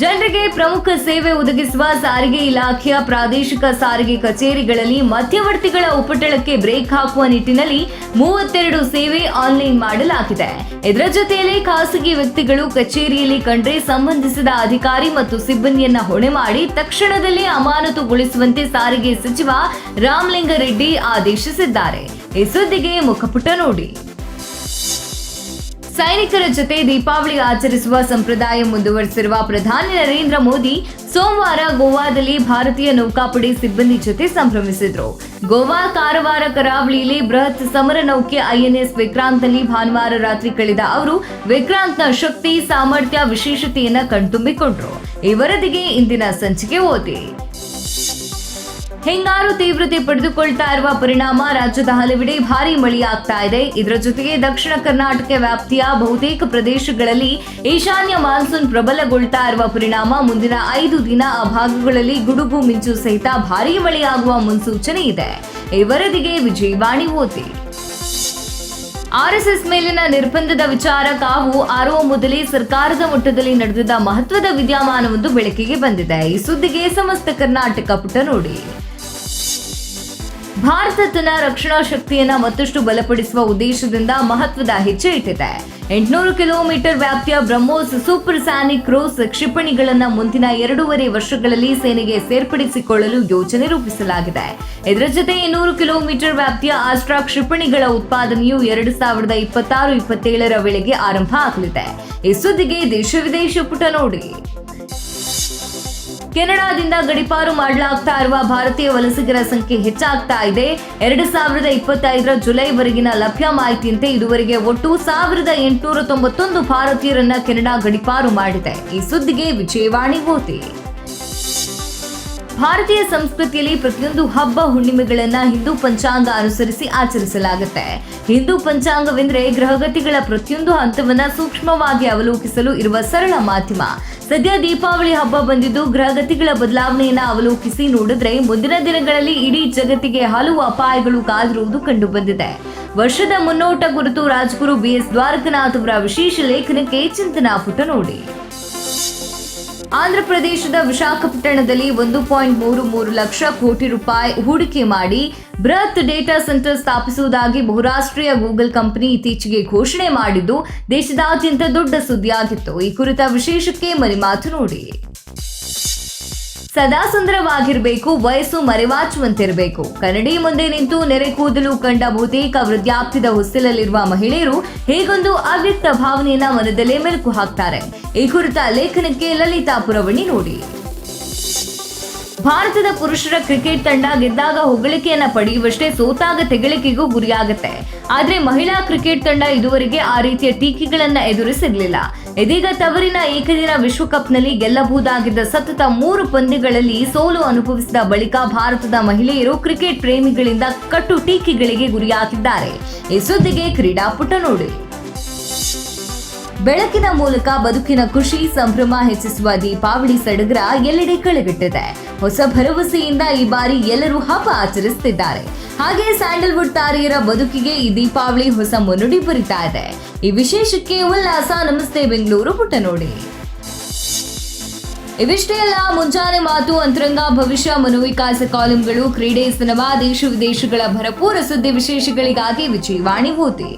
ಜನರಿಗೆ ಪ್ರಮುಖ ಸೇವೆ ಒದಗಿಸುವ ಸಾರಿಗೆ ಇಲಾಖೆಯ ಪ್ರಾದೇಶಿಕ ಸಾರಿಗೆ ಕಚೇರಿಗಳಲ್ಲಿ ಮಧ್ಯವರ್ತಿಗಳ ಉಪಟಳಕ್ಕೆ ಬ್ರೇಕ್ ಹಾಕುವ ನಿಟ್ಟಿನಲ್ಲಿ ಮೂವತ್ತೆರಡು ಸೇವೆ ಆನ್ಲೈನ್ ಮಾಡಲಾಗಿದೆ. ಇದರ ಜೊತೆಯಲ್ಲಿ ಖಾಸಗಿ ವ್ಯಕ್ತಿಗಳು ಕಚೇರಿಯಲ್ಲಿ ಕಂಡ್ರೆ ಸಂಬಂಧಿಸಿದ ಅಧಿಕಾರಿ ಮತ್ತು ಸಿಬ್ಬಂದಿಯನ್ನ ಹೊಣೆ ಮಾಡಿ ತಕ್ಷಣದಲ್ಲಿ ಅಮಾನತುಗೊಳಿಸುವಂತೆ ಸಾರಿಗೆ ಸಚಿವ ರಾಮಲಿಂಗಾರೆಡ್ಡಿ ಆದೇಶಿಸಿದ್ದಾರೆ. ಈ ಸುದ್ದಿಗೆ ಮುಖಪುಟ ನೋಡಿ. ಸೈನಿಕರ ಜೊತೆ ದೀಪಾವಳಿ ಆಚರಿಸುವ ಸಂಪ್ರದಾಯ ಮುಂದುವರೆಸಿರುವ ಪ್ರಧಾನಿ ನರೇಂದ್ರ ಮೋದಿ ಸೋಮವಾರ ಗೋವಾದಲ್ಲಿ ಭಾರತೀಯ ನೌಕಾಪಡೆ ಸಿಬ್ಬಂದಿ ಜೊತೆ ಸಂಭ್ರಮಿಸಿದ್ರು. ಗೋವಾ ಕಾರವಾರ ಕರಾವಳಿಯಲ್ಲಿ ಬೃಹತ್ ಸಮರ ನೌಕೆ ಐಎನ್ಎಸ್ ವಿಕ್ರಾಂತ್ನಲ್ಲಿ ಭಾನುವಾರ ರಾತ್ರಿ ಕಳೆದ ಅವರು ವಿಕ್ರಾಂತ್ನ ಶಕ್ತಿ, ಸಾಮರ್ಥ್ಯ, ವಿಶೇಷತೆಯನ್ನ ಕಣ್ತುಂಬಿಕೊಂಡರು. ಈ ವರದಿಗೆ ಇಂದಿನ ಸಂಚಿಕೆ ಓದಿ. ಹಿಂಗಾರು ತೀವ್ರತೆ ಪಡೆದುಕೊಳ್ತಾ ಇರುವ ಪರಿಣಾಮ ರಾಜ್ಯದ ಹಲವೆಡೆ ಭಾರಿ ಮಳೆಯಾಗ್ತಾ ಇದೆ. ಇದರ ಜೊತೆಗೆ ದಕ್ಷಿಣ ಕರ್ನಾಟಕ ವ್ಯಾಪ್ತಿಯ ಬಹುತೇಕ ಪ್ರದೇಶಗಳಲ್ಲಿ ಈಶಾನ್ಯ ಮಾನ್ಸೂನ್ ಪ್ರಬಲಗೊಳ್ತಾ ಇರುವ ಪರಿಣಾಮ ಮುಂದಿನ ಐದು ದಿನ ಆ ಭಾಗಗಳಲ್ಲಿ ಗುಡುಗು, ಮಿಂಚು ಸಹಿತ ಭಾರಿ ಮಳೆಯಾಗುವ ಮುನ್ಸೂಚನೆ ಇದೆ. ಈ ವರದಿಗೆ ವಿಜಯವಾಣಿ ಓದಿ. ಆರ್ಎಸ್ಎಸ್ ಮೇಲಿನ ನಿರ್ಬಂಧದ ವಿಚಾರ ಕಾವು ಆರೋ ಮೊದಲೇ ಸರ್ಕಾರದ ಮಟ್ಟದಲ್ಲಿ ನಡೆದಿದ್ದ ಮಹತ್ವದ ವಿದ್ಯಮಾನವೊಂದು ಬೆಳಕಿಗೆ ಬಂದಿದೆ. ಈ ಸುದ್ದಿಗೆ ಸಮಸ್ತ ಕರ್ನಾಟಕ ಪುಟ ನೋಡಿ. ಭಾರತ ತನ್ನ ರಕ್ಷಣಾ ಶಕ್ತಿಯನ್ನ ಮತ್ತಷ್ಟು ಬಲಪಡಿಸುವ ಉದ್ದೇಶದಿಂದ ಮಹತ್ವದ ಹೆಜ್ಜೆ ಇಟ್ಟಿದೆ. ಎಂಟುನೂರು ಕಿಲೋಮೀಟರ್ ವ್ಯಾಪ್ತಿಯ ಬ್ರಹ್ಮೋಸ್ ಸೂಪರ್ ಸ್ಯಾನಿಕ್ ಕ್ರೂಸ್ ಕ್ಷಿಪಣಿಗಳನ್ನ ಮುಂದಿನ ಎರಡೂವರೆ ವರ್ಷಗಳಲ್ಲಿ ಸೇನೆಗೆ ಸೇರ್ಪಡಿಸಿಕೊಳ್ಳಲು ಯೋಜನೆ ರೂಪಿಸಲಾಗಿದೆ. ಇದರ ಜೊತೆ ಇನ್ನೂರು ಕಿಲೋಮೀಟರ್ ವ್ಯಾಪ್ತಿಯ ಆಸ್ಟ್ರಾ ಕ್ಷಿಪಣಿಗಳ ಉತ್ಪಾದನೆಯು ಎರಡು ಸಾವಿರದ ಇಪ್ಪತ್ತಾರು, ಇಪ್ಪತ್ತೇಳರ ವೇಳೆಗೆ ಆರಂಭ ಆಗಲಿದೆ. ಈ ಸುದ್ದಿಗೆ ದೇಶ ವಿದೇಶ ಪುಟ ನೋಡಿ. ಕೆನಡಾದಿಂದ ಗಡಿಪಾರು ಮಾಡಲಾಗ್ತಾ ಇರುವ ಭಾರತೀಯ ವಲಸಿಗರ ಸಂಖ್ಯೆ ಹೆಚ್ಚಾಗ್ತಾ ಇದೆ. ಎರಡು ಸಾವಿರದ ಇಪ್ಪತ್ತೈದರ ಜುಲೈವರೆಗಿನ ಲಭ್ಯ ಮಾಹಿತಿಯಂತೆ ಇದುವರೆಗೆ ಒಟ್ಟು ಸಾವಿರದ ಎಂಟುನೂರ ತೊಂಬತ್ತೊಂದು ಭಾರತೀಯರನ್ನ ಕೆನಡಾ ಗಡಿಪಾರು ಮಾಡಿದೆ. ಈ ಸುದ್ದಿಗೆ ವಿಜಯವಾಣಿ ಓದಿ ಭಾರತೀಯ ಸಂಸ್ಕೃತಿಯಲ್ಲಿ ಪ್ರತಿಯೊಂದು ಹಬ್ಬ ಹುಣ್ಣಿಮೆಗಳನ್ನ ಹಿಂದೂ ಪಂಚಾಂಗ ಅನುಸರಿಸಿ ಆಚರಿಸಲಾಗುತ್ತೆ. ಹಿಂದೂ ಪಂಚಾಂಗವೆಂದ್ರೆ ಗ್ರಹಗತಿಗಳ ಪ್ರತಿಯೊಂದು ಹಂತವನ್ನ ಸೂಕ್ಷ್ಮವಾಗಿ ಅವಲೋಕಿಸಲು ಇರುವ ಸರಳ ಮಾಧ್ಯಮ. ಸದ್ಯ ದೀಪಾವಳಿ ಹಬ್ಬ ಬಂದಿದ್ದು ಗ್ರಹಗತಿಗಳ ಬದಲಾವಣೆಯನ್ನ ಅವಲೋಕಿಸಿ ನೋಡಿದ್ರೆ ಮುಂದಿನ ದಿನಗಳಲ್ಲಿ ಇಡೀ ಜಗತ್ತಿಗೆ ಹಲವು ಅಪಾಯಗಳು ಕಾದಿರುವುದು ಕಂಡು ಬಂದಿದೆ ವರ್ಷದ ಮುನ್ನೋಟ ಕುರಿತು ರಾಜಗುರು ಬಿ ಎಸ್ ದ್ವಾರಕನಾಥ್ ಅವರ ವಿಶೇಷ ಲೇಖನಕ್ಕೆ ಚಿಂತನಾ ಪುಟ ನೋಡಿ. ಆಂಧ್ರಪ್ರದೇಶದ ವಿಶಾಖಪಟ್ಟಣದಲ್ಲಿ ಒಂದು ಪಾಯಿಂಟ್ ಮೂರು ಮೂರು ಲಕ್ಷ ಕೋಟಿ ರೂಪಾಯಿ ಹೂಡಿಕೆ ಮಾಡಿ ಬೃಹತ್ ಡೇಟಾ ಸೆಂಟರ್ ಸ್ಥಾಪಿಸುವುದಾಗಿ ಬಹುರಾಷ್ಟ್ರೀಯ ಗೂಗಲ್ ಕಂಪನಿ ಇತ್ತೀಚೆಗೆ ಘೋಷಣೆ ಮಾಡಿದ್ದು ದೇಶದಾದ್ಯಂತ ದೊಡ್ಡ ಸುದ್ದಿಯಾಗಿತ್ತು. ಈ ಕುರಿತ ವಿಶೇಷಕ್ಕೆ ಮರಿಮಾತು ನೋಡಿ. ಸದಾ ಸುಂದರವಾಗಿರಬೇಕು ವಯಸ್ಸು ಮರೆವಾಚುವಂತಿರಬೇಕು. ಕನ್ನಡಿ ಮುಂದೆ ನಿಂತು ನೆರೆ ಕೂದಲು ಕಂಡ ಬಹುತೇಕ ವೃದ್ಧಾಪ್ತಿದ ಹೊಸ್ತಿಲಲ್ಲಿರುವ ಮಹಿಳೆಯರು ಹೇಗೊಂದು ಅವ್ಯಕ್ತ ಭಾವನೆಯನ್ನ ಮನದಲ್ಲೇ ಮೆಲುಕು ಹಾಕ್ತಾರೆ. ಈ ಕುರಿತ ಲೇಖನಕ್ಕೆ ಲಲಿತಾ ಪುರವಣಿ ನೋಡಿ. ಭಾರತದ ಪುರುಷರ ಕ್ರಿಕೆಟ್ ತಂಡ ಗೆದ್ದಾಗ ಹೊಗಳಿಕೆಯನ್ನ ಪಡೆಯುವಷ್ಟೇ ಸೋತಾಗ ತೆಗಳಿಕೆಗೂ ಗುರಿಯಾಗುತ್ತೆ. ಆದ್ರೆ ಮಹಿಳಾ ಕ್ರಿಕೆಟ್ ತಂಡ ಇದುವರೆಗೆ ಆ ರೀತಿಯ ಟೀಕೆಗಳನ್ನ ಎದುರಿಸಿರ್ಲಿಲ್ಲ. ಇದೀಗ ತವರಿನ ಏಕದಿನ ವಿಶ್ವಕಪ್ನಲ್ಲಿ ಗೆಲ್ಲಬಹುದಾಗಿದ್ದ ಸತತ ಮೂರು ಪಂದ್ಯಗಳಲ್ಲಿ ಸೋಲು ಅನುಭವಿಸಿದ ಬಳಿಕ ಭಾರತದ ಮಹಿಳೆಯರು ಕ್ರಿಕೆಟ್ ಪ್ರೇಮಿಗಳಿಂದ ಕಟ್ಟು ಟೀಕೆಗಳಿಗೆ ಗುರಿಯಾಗಿದ್ದಾರೆ. ಈ ಸುದ್ದಿಗೆ ಕ್ರೀಡಾಪುಟ ನೋಡಿ. ಬೆಳಕಿನ ಮೂಲಕ ಬದುಕಿನ ಖುಷಿ, ಸಂಭ್ರಮ ಹೆಚ್ಚಿಸುವ ದೀಪಾವಳಿ ಸಡಗರ ಎಲ್ಲೆಡೆ ಕಳೆಗಟ್ಟಿದೆ. ಹೊಸ ಭರವಸೆಯಿಂದ ಈ ಬಾರಿ ಎಲ್ಲರೂ ಹಬ್ಬ ಆಚರಿಸುತ್ತಿದ್ದಾರೆ. ಹಾಗೆ ಸ್ಯಾಂಡಲ್ವುಡ್ ತಾರೆಯರ ಬದುಕಿಗೆ ಈ ದೀಪಾವಳಿ ಹೊಸ ಮುನ್ನುಡಿ ಬರಿತಾ ಇದೆ. ಈ ವಿಶೇಷಕ್ಕೆ ಉಲ್ಲಾಸ. ನಮಸ್ತೆ ಬೆಂಗಳೂರು ಪುಟ ನೋಡಿ. ಇವಿಷ್ಟೇ ಅಲ್ಲ, ಮುಂಜಾನೆ ಮಾತು, ಅಂತರಂಗ, ಭವಿಷ್ಯ, ಮನೋವಿಕಾಸ ಕಾಲಂಗಳು, ಕ್ರೀಡೆ, ಸಿನಿಮಾ, ದೇಶ ವಿದೇಶಗಳ ಭರಪೂರ ಸುದ್ದಿ ವಿಶೇಷಗಳಿಗಾಗಿ ವಿಜಯವಾಣಿ ಓದಿ.